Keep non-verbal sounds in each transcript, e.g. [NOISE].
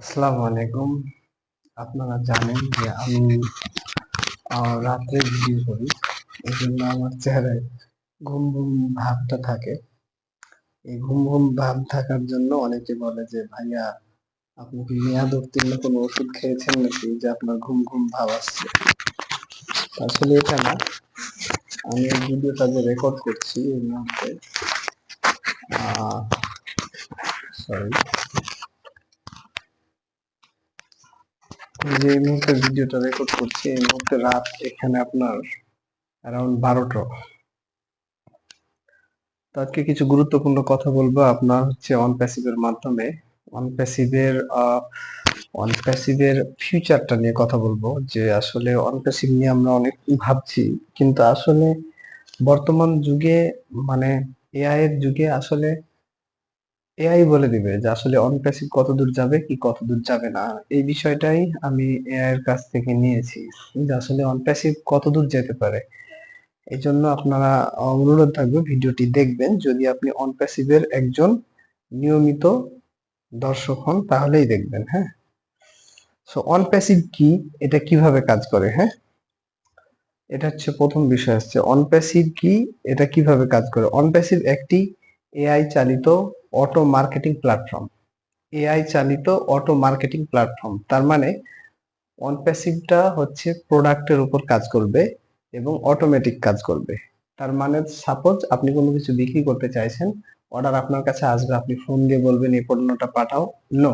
আসসালামু আলাইকুম। আপনারা জানেন যে আমি রাত্রে ভিডিও করি। এই জন্য আমার চেহারায় ঘুম ঘুম ভাবটা থাকে। এই ঘুম ঘুম ভাব থাকার জন্য অনেকে বলে যে, ভাইয়া, আপনি কি মেয়াদ উত্তীর্ণ কোনো ওষুধ খেয়েছেন নাকি? যে আপনার ঘুম ঘুম ভাব আসছে। আসলে এটা না। আমি ভিডিওটা যে রেকর্ড করছি এই মুহূর্তে সরি যে মুহূর্তে ভিডিওটা রেকর্ড করছি, এই মুহূর্তে রাত এখানে আপনার অ্যারাউন্ড বারোটা। তো আজকে কিছু গুরুত্বপূর্ণ কথা বলব আপনার হচ্ছে অন প্যাসিভের মাধ্যমে। অন প্যাসিভের অন প্যাসিভের ফিউচারটা নিয়ে কথা বলব, যে আসলে অন প্যাসিভ নিয়ে আমরা অনেক ভাবছি, কিন্তু আসলে বর্তমান যুগে মানে এআই এর যুগে আসলে এআই বলে দিবে যে আসলে অন প্যাসিভ কত দূর যাবে, কি কত দূর যাবে না। এই বিষয়টাই আমি এআই এর কাছ থেকে নিয়েছি যে আসলে অন প্যাসিভ কত দূর যেতে পারে। এই জন্য আপনারা অনুরোধ থাকবে ভিডিওটি দেখবেন। যদি আপনি অন প্যাসিভের একজন নিয়মিত দর্শক হন, তাহলেই দেখবেন হ্যাঁ? সো অন প্যাসিভ কি? এটা কীভাবে কাজ করে হ্যাঁ? এটা হচ্ছে প্রথম বিষয় হচ্ছে অন প্যাসিভ কি? এটা কীভাবে কাজ করে? অন প্যাসিভ একটি এআই চালিত অটো মার্কেটিং প্ল্যাটফর্ম এআই চালিত অটো মার্কেটিং প্ল্যাটফর্ম তার মানে অন প্যাসিভটা হচ্ছে প্রোডাক্টের উপর কাজ করবে এবং অটোমেটিক কাজ করবে। তার মানে সাপোজ আপনি কোনো কিছু বিক্রি করতে চাইছেন অর্ডার আপনার কাছে আসবে, আপনি ফোন দিয়ে বলবেন, এই পণ্যটা পাঠাও। নো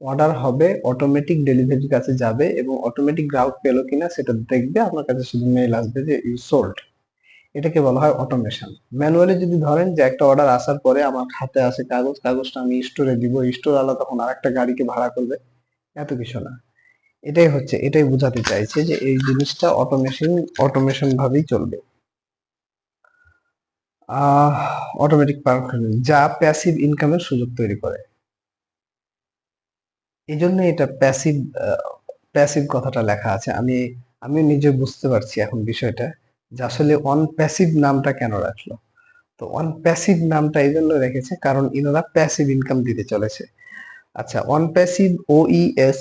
অর্ডার হবে অটোমেটিক ডেলিভারির কাছে যাবে এবং অটোমেটিক গ্রাহক পেল কিনা সেটা দেখবে, আপনার কাছে শুধু মেইল আসবে যে ইউ সোল্ড এটাকে বলা হয় অটোমেশন ম্যানুয়ালি যদি ধরেন যে একটা অর্ডার আসার পরে আমার হাতে আসে কাগজ, কাগজটা আমি স্টোরে দিব স্টোর আলা তখন আর একটা গাড়িকে ভাড়া করবে, এত কিছু না। এটাই হচ্ছে, এটাই বোঝাতে চাইছে যে এই জিনিসটা অটোমেশন অটোমেশন ভাবেই চলবে। অটোমেটিক যা প্যাসিভ ইনকামের সুযোগ তৈরি করে। এই জন্য এটা প্যাসিভ প্যাসিভ কথাটা লেখা আছে। আমি আমি নিজে বুঝতে পারছি এখন বিষয়টা। যে আসলে অন প্যাসিভ নামটা কেন রাখল? তো অন প্যাসিভ নামটা এই জন্য রেখেছে কারণ ইনারা প্যাসিভ ইনকাম দিতে চলেছে। আচ্ছা অন প্যাসিভ ওইএস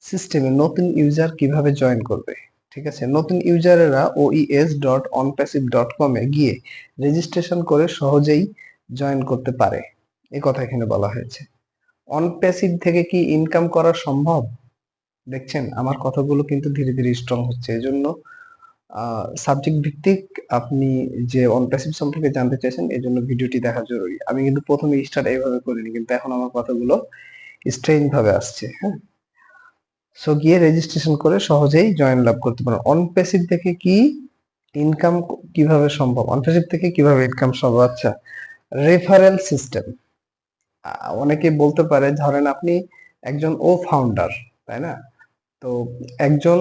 সিস্টেমে নতুন ইউজার কীভাবে জয়েন করবে? ঠিক আছে, নতুন ইউজারেরা ওইএস ডট অনপ্যাসিভ ডট কমে গিয়ে রেজিস্ট্রেশন করে সহজেই জয়েন করতে পারে। এই কথা এখানে বলা হয়েছে। অনপ্যাসিভ থেকে কি ইনকাম করা সম্ভব? দেখছেন, আমার কথাগুলো কিন্তু ধীরে ধীরে স্ট্রং হচ্ছে। এজন্য সাবজেক্ট ভিত্তিক আপনি যে অনপ্যাসিভ সম্পর্কে জানতে চাইছেন এই জন্য ভিডিওটি দেখা জরুরি। আমি কিন্তু প্রথমে স্টার্ট এইভাবে করিনি, কিন্তু এখন আমার কথাগুলো স্ট্রেঞ্জ ভাবে আসছে হ্যাঁ? সো গিয়ে রেজিস্ট্রেশন করে সহজেই জয়েন লাভ করতে পারেন। অনপ্যাসিভ থেকে কি ইনকাম কীভাবে সম্ভব? অনপ্যাসিভ থেকে কীভাবে ইনকাম সম্ভব? আচ্ছা রেফারেল সিস্টেম অনেকে বলতে পারে, ধরেন আপনি একজন ও ফাউন্ডার তাই না? তো একজন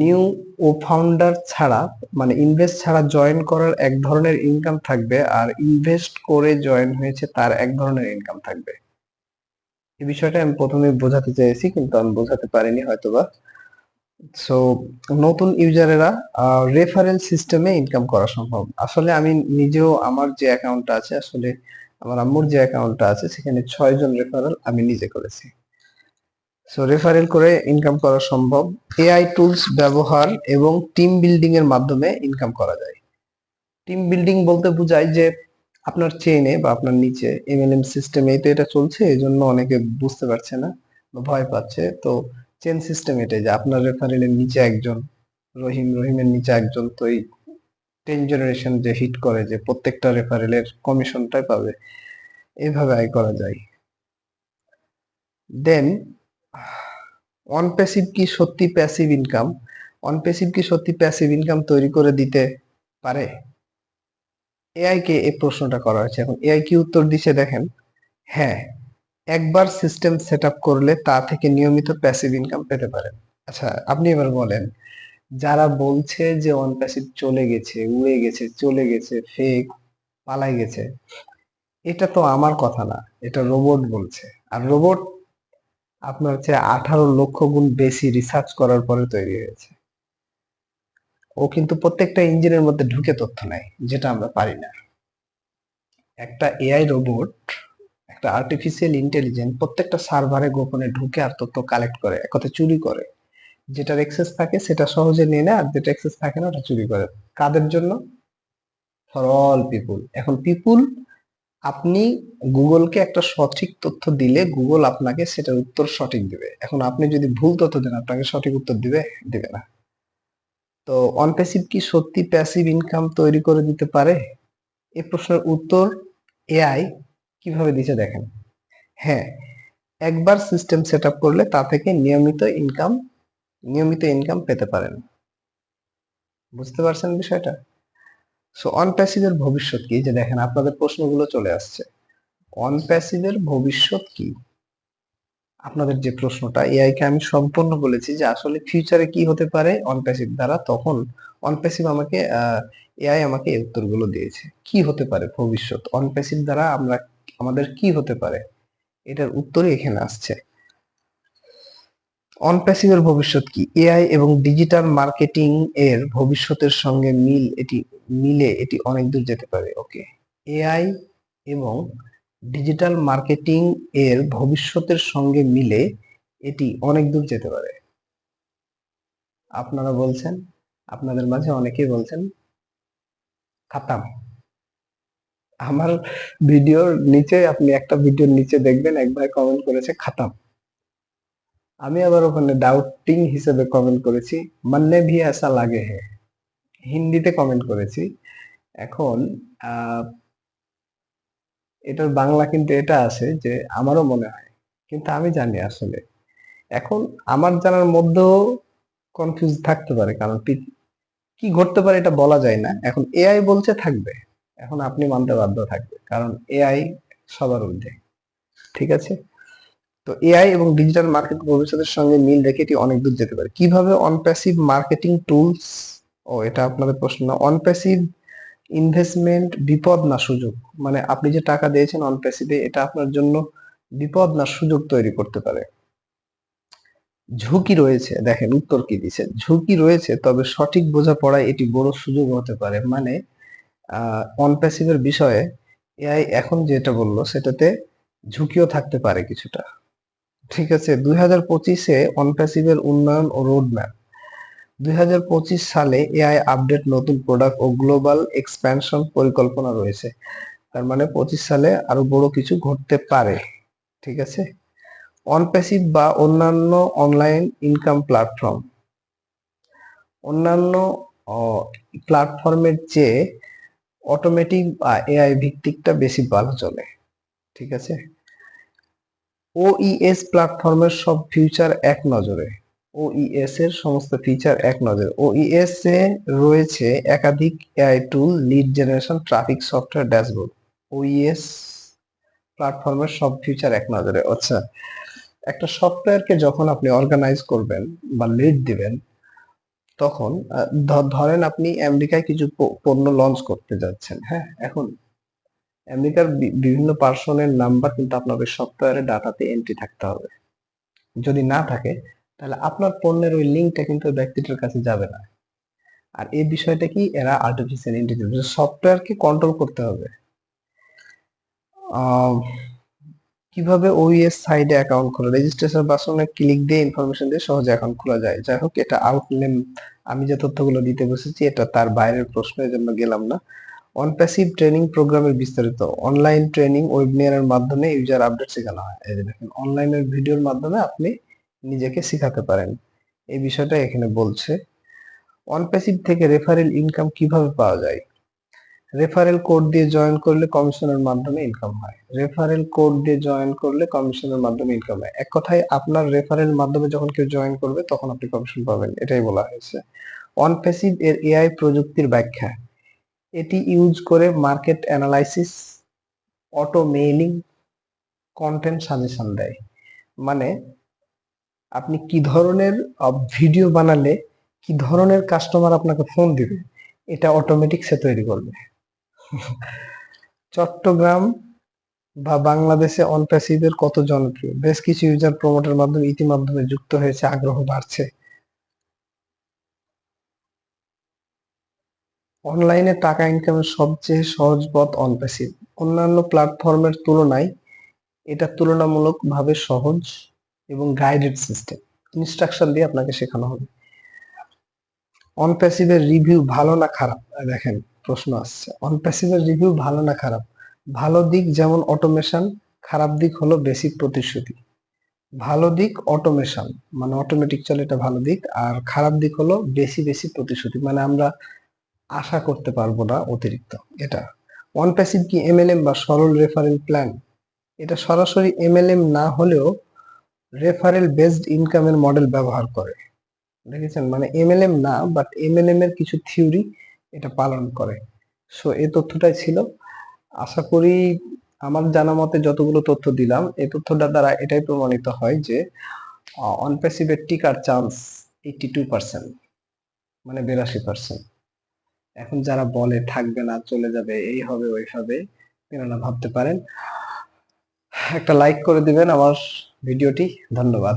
নিউ ও ফাউন্ডার ছাড়া মানে ইনভেস্ট ছাড়া জয়েন করার এক ধরনের ইনকাম থাকবে আর ইনভেস্ট করে জয়েন হয়েছে তার এক ধরনের ইনকাম থাকবে। এই বিষয়টা আমি প্রথমে বোঝাতে চেয়েছি, কিন্তু আমি বোঝাতে পারিনি হয়তোবা। সো নতুন ইউজারেরা রেফারেল সিস্টেমে ইনকাম করা সম্ভব। আসলে আমি নিজেও আমার যে অ্যাকাউন্টটা আছে, আসলে আমার আম্মুর যে অ্যাকাউন্টটা আছে, সেখানে ছয়জন রেফারেল আমি নিজে করেছি। সো রেফারেল করে ইনকাম করা সম্ভব। এআই টুলস ব্যবহার এবং টিম বিল্ডিং এর মাধ্যমে ইনকাম করা যায়। টিম বিল্ডিং বলতে বোঝায় যে আপনার চেইনে বা আপনার নিচে এমএলএম সিস্টেমে তো এটা চলছে, এই জন্য অনেকে বুঝতে পারছে না বা ভয় পাচ্ছে। তো চেন সিস্টেম এটাই যে আপনার রেফারেলের নিচে একজন, রহিম, রহিমের নিচে একজন, তো এই টেন জেনারেশন যে হিট করে যে প্রত্যেকটা রেফারেলের কমিশনটাই পাবে। এভাবে আয় করা যায়। দেন [SIGHS] অন প্যাসিভ কি সত্যি প্যাসিভ ইনকাম অন প্যাসিভ কি সত্যি প্যাসিভ ইনকাম তৈরি করে দিতে পারে? এআই কে এই প্রশ্নটা করা হয়েছে। এখন এআই কি উত্তর দিছে দেখেন? হ্যাঁ একবার সিস্টেম সেট করলে তা থেকে নিয়মিত প্যাসিভ ইনকাম পেতে পারেন আচ্ছা আপনি এবার বলেন, যারা বলছে যে অন প্যাসিভ চলে গেছে উড়ে গেছে, চলে গেছে ফেক পালাই গেছে, এটা তো আমার কথা না, এটা রোবট বলছে। আর রোবট আপনার হচ্ছে আঠারো লক্ষ গুণ বেশি রিসার্চ করার পরে তৈরি হয়েছে। ও কিন্তু প্রত্যেকটা ইঞ্জিনের মধ্যে ঢুকে তথ্য নেয়, যেটা আমরা পারি না। একটা এআই রোবট একটা আর্টিফিশিয়াল ইন্টেলিজেন্স প্রত্যেকটা সার্ভারে গোপনে ঢুকে আর তথ্য কালেক্ট করে এক কথা চুরি করে। যেটার এক্সেস থাকে সেটা সহজে নিয়ে নেয়, আর যেটা এক্সেস থাকে না ওটা চুরি করে। কাদের জন্য? ফর অল পিপুল এখন পিপুল আপনি গুগলকে একটা সঠিক তথ্য দিলে গুগল আপনাকে সেটার উত্তর সঠিক দিবে। এখন আপনি যদি ভুল তথ্য দেন, আপনাকে সঠিক উত্তর দিবে দিবে না। তো অন প্যাসিভ কি সত্যি প্যাসিভ ইনকাম তৈরি করে দিতে পারে? এই প্রশ্নের উত্তর এআই কীভাবে দিচ্ছে দেখেন। হ্যাঁ একবার সিস্টেম সেট করলে তা থেকে নিয়মিত ইনকাম নিয়মিত ইনকাম পেতে পারেন। বুঝতে পারছেন বিষয়টা? সো অন প্যাসিভের ভবিষ্যৎ কি? যে দেখেন, আপনাদের প্রশ্নগুলো চলে আসছে। অন প্যাসিভের ভবিষ্যৎ কি? আপনাদের যে প্রশ্নটা এআই কে আমি সম্পূর্ণ বলেছি যে আসলে ফিউচারে কি হতে পারে অন প্যাসিভ দ্বারা, তখন অন প্যাসিভ আমাকে এআই আমাকে এই উত্তরগুলো দিয়েছে। কি হতে পারে ভবিষ্যৎ? অন প্যাসিভ দ্বারা আমরা, আমাদের কি হতে পারে? এটার উত্তরই এখানে আসছে। অন প্যাসিভের ভবিষ্যৎ কি? এআই এবং ডিজিটাল মার্কেটিং এর ভবিষ্যতের সঙ্গে মিল এটি, মিলে এটি অনেক দূর যেতে পারে ওকে এআই এবং ডিজিটাল মার্কেটিং এর ভবিষ্যতের সঙ্গে মিলে এটি অনেক দূর যেতে পারে। আপনারা বলছেন, আপনাদের মাঝে অনেকেই বলছেন, খাতাম। আমার ভিডিওর নিচে, আপনি একটা ভিডিওর নিচে দেখবেন, এক ভাই কমেন্ট করেছে, খাতাম। আমি আবার ওখানে ডাউটিং হিসেবে কমেন্ট করেছি, মাননে ভি ऐसा লাগে হে? হিন্দিতে কমেন্ট করেছি। এখন এটার বাংলা কিন্তু এটা আছে যে, আমারও মনে হয়, কিন্তু আমি জানি আসলে। এখন আমার জানার মধ্যেও কনফিউজ থাকতে পারে, কারণ কি ঘটতে পারে এটা বলা যায় না। এখন এআই বলছে থাকবে, এখন আপনি মানতে বাধ্য থাকবে কারণ এআই সবার ঊর্ধ্বে, ঠিক আছে? তো এআই এবং ডিজিটাল মার্কেট ভবিষ্যতের সঙ্গে মিল রেখে এটি অনেক দূর যেতে পারে। কীভাবে অন প্যাসিভ মার্কেটিং টুলস ও এটা আপনাদের প্রশ্ন না অন প্যাসিভ ইনভেস্টমেন্ট বিপদ না সুযোগ? মানে আপনি যে টাকা দিয়েছেন অন প্যাসিভে এটা আপনার জন্য বিপদ না সুযোগ তৈরি করতে পারে। ঝুঁকি রয়েছে, দেখেন উত্তর কি দিছে? ঝুঁকি রয়েছে, তবে সঠিক বোঝাপড়ায় এটি বড় সুযোগ হতে পারে। মানে অন প্যাসিভের বিষয়ে এআই এখন যেটা বলল, সেটাতে ঝুঁকিও থাকতে পারে কিছুটা। ঠিক আছে, দুই হাজার পঁচিশে অন প্যাসিভের উন্নয়ন ও রোড ম্যাপ দুই হাজার পঁচিশ সালে এআই আপডেট নতুন প্রোডাক্ট ও গ্লোবাল এক্সপ্যানশন পরিকল্পনা রয়েছে। তার মানে পঁচিশ সালে আরও বড় কিছু ঘটতে পারে, ঠিক আছে? অন প্যাসিভ বা অন্যান্য অনলাইন ইনকাম প্ল্যাটফর্ম অন্যান্য প্ল্যাটফর্মের চেয়ে অটোমেটিক বা এআই ভিত্তিকটা বেশি ভালো চলে, ঠিক আছে? ওইএস প্ল্যাটফর্মের সব ফিউচার এক নজরে। ওইএস এর সমস্ত ফিচার এক নজরে। ওইএস এ রয়েছে একাধিক AI tool lead generation traffic software dashboard OES প্ল্যাটফর্মের সব ফিচার এক নজরে। আচ্ছা একটা সফটওয়্যারকে যখন আপনি অর্গানাইজ করবেন বা লিড দিবেন, তখন ধরেন আপনি আমেরিকায় কিছু পণ্য লঞ্চ করতে যাচ্ছেন। হ্যাঁ এখন আমেরিকার বিভিন্ন পার্সনের নাম্বার কিন্তু আপনার ওই সফটওয়্যারের ডাটাতে এন্ট্রি থাকতে হবে। যদি না থাকে, তাহলে আপনার পণ্যের ওই লিঙ্কটা কিন্তু ব্যক্তিটার কাছে যাবে না। আর এই বিষয়টা কি, এরা আর্টিফিশিয়াল ইন্টেলিজেন্স সফটওয়্যারকে কন্ট্রোল করতে হবে। কীভাবে ওইএস সাইডে অ্যাকাউন্ট খোলা রেজিস্ট্রেশন বাসনে ক্লিক দিয়ে ইনফরমেশন দিয়ে সহজে অ্যাকাউন্ট খোলা যায়। যাই হোক, এটা আউটলেম আমি যে তথ্যগুলো দিতে বসেছি, এটা তার বাইরের প্রশ্নের জন্য গেলাম না। অন প্যাসিভ ট্রেনিং প্রোগ্রামের বিস্তারিত অনলাইন ট্রেনিং ওয়েবিনারের মাধ্যমে ইউজার আপডেট শেখানো হয়। এই যে দেখেন অনলাইনের ভিডিওর মাধ্যমে আপনি নিজেকে শেখাতে পারেন। এই বিষয়টা এখানে বলছে। অন প্যাসিভ থেকে রেফারেল ইনকাম কীভাবে পাওয়া যায়? রেফারেল কোড দিয়ে জয়েন করলে কমিশনের মাধ্যমে ইনকাম হয়। রেফারেল কোড দিয়ে জয়েন করলে কমিশনের মাধ্যমে ইনকাম হয়। এক কথায়, আপনার রেফারেল মাধ্যমে যখন কেউ জয়েন করবে, তখন আপনি কমিশন পাবেন। এটাই বলা হয়েছে। অন প্যাসিভ এর এআই প্রযুক্তির ব্যাখ্যা। এটি ইউজ করে market analysis auto mailing content suggestion দেয়। মানে আপনি কি ধরনের ভিডিও বানালে, কি ধরনের কাস্টমার আপনাকে ফোন দিবে, এটা অটোমেটিক সে তৈরি করবে। চট্টগ্রাম বা বাংলাদেশে অনপ্যাসিভের কত জনপ্রিয় বেশ কিছু ইউজার প্রমোটের মাধ্যমে ইতিমাধ্যমে যুক্ত হয়েছে, আগ্রহ বাড়ছে। অনলাইনে টাকা ইনকামের সবচেয়ে সহজ পথ অন প্যাসিভ অন্যান্য প্ল্যাটফর্মের তুলনায় এটা তুলনামূলকভাবে সহজ এবং গাইডেড সিস্টেম ইনস্ট্রাকশন দিয়ে আপনাকে শেখানো হবে। অন প্যাসিভের রিভিউ ভালো না খারাপ? দেখেন, প্রশ্ন আসছে। অন প্যাসিভের রিভিউ ভালো না খারাপ? ভালো দিক যেমন অটোমেশন খারাপ দিক হলো বেসিক প্রতিশ্রুতি। ভালো দিক অটোমেশন মানে অটোমেটিক চলে এটা ভালো দিক, আর খারাপ দিক হলো বেশি বেশি প্রতিশ্রুতি। মানে আমরা আশা করতে পারব না অতিরিক্ত। এটা ওয়ান প্যাসিভ কি এমএলএম বা সরল রেফারেল প্ল্যান এটা সরাসরি এমএলএম না হলেও রেফারেল বেসড ইনকামের মডেল ব্যবহার করে। দেখেছেন? মানে এমএলএম না বাট এমএলএম এর কিছু থিওরি এটা পালন করে। সো এই তথ্যটাই ছিল। আশা করি আমার জানা মতে যতগুলো তথ্য দিলাম এই তথ্যটা দ্বারা এটাই প্রমাণিত হয় যে অনপ্যাসিভের টিকার চান্স এইটি টু পার্সেন্ট মানে বিরাশি পার্সেন্ট এখন যারা বলে থাকবে না, চলে যাবে, এই হবে, ওই হবে তেনারা ভাবতে পারেন। একটা লাইক করে দিবেন আমার ভিডিওটি, ধন্যবাদ।